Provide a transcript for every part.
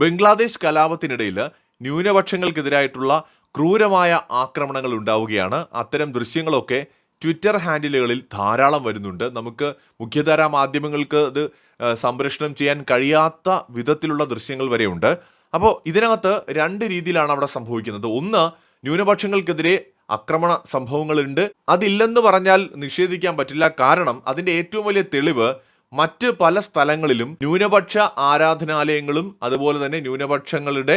ബംഗ്ലാദേശ് കലാപത്തിനിടയിൽ ന്യൂനപക്ഷങ്ങൾക്കെതിരായിട്ടുള്ള ക്രൂരമായ ആക്രമണങ്ങൾ ഉണ്ടാവുകയാണ്. അത്തരം ദൃശ്യങ്ങളൊക്കെ ട്വിറ്റർ ഹാൻഡിലുകളിൽ ധാരാളം വരുന്നുണ്ട്. നമുക്ക് മുഖ്യധാരാ മാധ്യമങ്ങൾക്ക് അത് സംപ്രേഷണം ചെയ്യാൻ കഴിയാത്ത വിധത്തിലുള്ള ദൃശ്യങ്ങൾ വരെയുണ്ട്. അപ്പോൾ ഇതിനകത്ത് രണ്ട് രീതിയിലാണ് അവിടെ സംഭവിക്കുന്നത്. ഒന്ന് ന്യൂനപക്ഷങ്ങൾക്കെതിരെ ആക്രമണ സംഭവങ്ങളുണ്ട്. അതില്ലെന്ന് പറഞ്ഞാൽ നിഷേധിക്കാൻ പറ്റില്ല. കാരണം അതിന്റെ ഏറ്റവും വലിയ തെളിവ് മറ്റ് പല സ്ഥലങ്ങളിലും ന്യൂനപക്ഷ ആരാധനാലയങ്ങളും അതുപോലെ തന്നെ ന്യൂനപക്ഷങ്ങളുടെ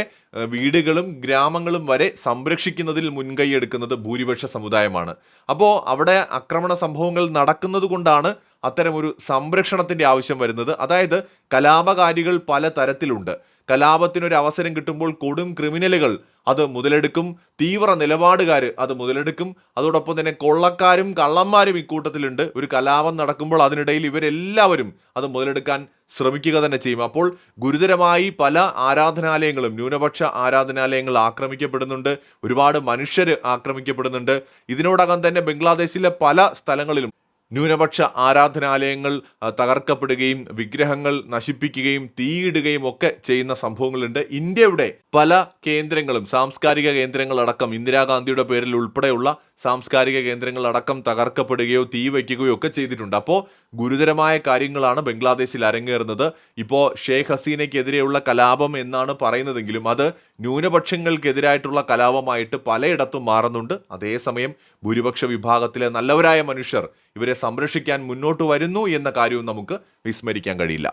വീടുകളും ഗ്രാമങ്ങളും വരെ സംരക്ഷിക്കുന്നതിൽ മുൻകൈ എടുക്കുന്നത് ഭൂരിപക്ഷ സമുദായമാണ്. അപ്പോൾ അവിടെ ആക്രമണ സംഭവങ്ങൾ നടക്കുന്നത് കൊണ്ടാണ് അത്തരം ഒരു സംരക്ഷണത്തിന്റെ ആവശ്യം വരുന്നത്. അതായത് കലാപകാരികൾ പല തരത്തിലുണ്ട്. കലാപത്തിനൊരു അവസരം കിട്ടുമ്പോൾ കൊടും ക്രിമിനലുകൾ അത് മുതലെടുക്കും. തീവ്ര നിലപാടുകാർ അത് മുതലെടുക്കും. അതോടൊപ്പം തന്നെ കൊള്ളക്കാരും കള്ളന്മാരും ഇക്കൂട്ടത്തിലുണ്ട് ഒരു കലാപം നടക്കുമ്പോൾ അതിനിടയിൽ ഇവരെല്ലാവരും അത് മുതലെടുക്കാൻ ശ്രമിക്കുക തന്നെ ചെയ്യും. അപ്പോൾ ഗുരുതരമായി പല ആരാധനാലയങ്ങളും ന്യൂനപക്ഷ ആരാധനാലയങ്ങൾ ആക്രമിക്കപ്പെടുന്നുണ്ട്. ഒരുപാട് മനുഷ്യർ ആക്രമിക്കപ്പെടുന്നുണ്ട്. ഇതിനോടകം തന്നെ ബംഗ്ലാദേശിലെ പല സ്ഥലങ്ങളിലും ന്യൂനപക്ഷ ആരാധനാലയങ്ങൾ തകർക്കപ്പെടുകയും വിഗ്രഹങ്ങൾ നശിപ്പിക്കുകയും തീയിടുകയും ഒക്കെ ചെയ്യുന്ന സംഭവങ്ങളുണ്ട്. ഇന്ത്യയുടെ പല കേന്ദ്രങ്ങളും സാംസ്കാരിക കേന്ദ്രങ്ങളടക്കം ഇന്ദിരാഗാന്ധിയുടെ പേരിൽ ഉൾപ്പെടെയുള്ള സാംസ്കാരിക കേന്ദ്രങ്ങൾ അടക്കം തകർക്കപ്പെടുകയോ തീ വയ്ക്കുകയോ ഒക്കെ ചെയ്തിട്ടുണ്ട്. അപ്പോൾ ഗുരുതരമായ കാര്യങ്ങളാണ് ബംഗ്ലാദേശിൽ അരങ്ങേറുന്നത്. ഇപ്പോൾ ഷെയ്ഖ് ഹസീനയ്ക്കെതിരെയുള്ള കലാപം എന്നാണ് പറയുന്നതെങ്കിലും അത് ന്യൂനപക്ഷങ്ങൾക്കെതിരായിട്ടുള്ള കലാപമായിട്ട് പലയിടത്തും മാറുന്നുണ്ട്. അതേസമയം ഭൂരിപക്ഷ വിഭാഗത്തിലെ നല്ലവരായ മനുഷ്യർ ഇവരെ സംരക്ഷിക്കാൻ മുന്നോട്ട് വരുന്നു എന്ന കാര്യവും നമുക്ക് വിസ്മരിക്കാൻ കഴിയില്ല.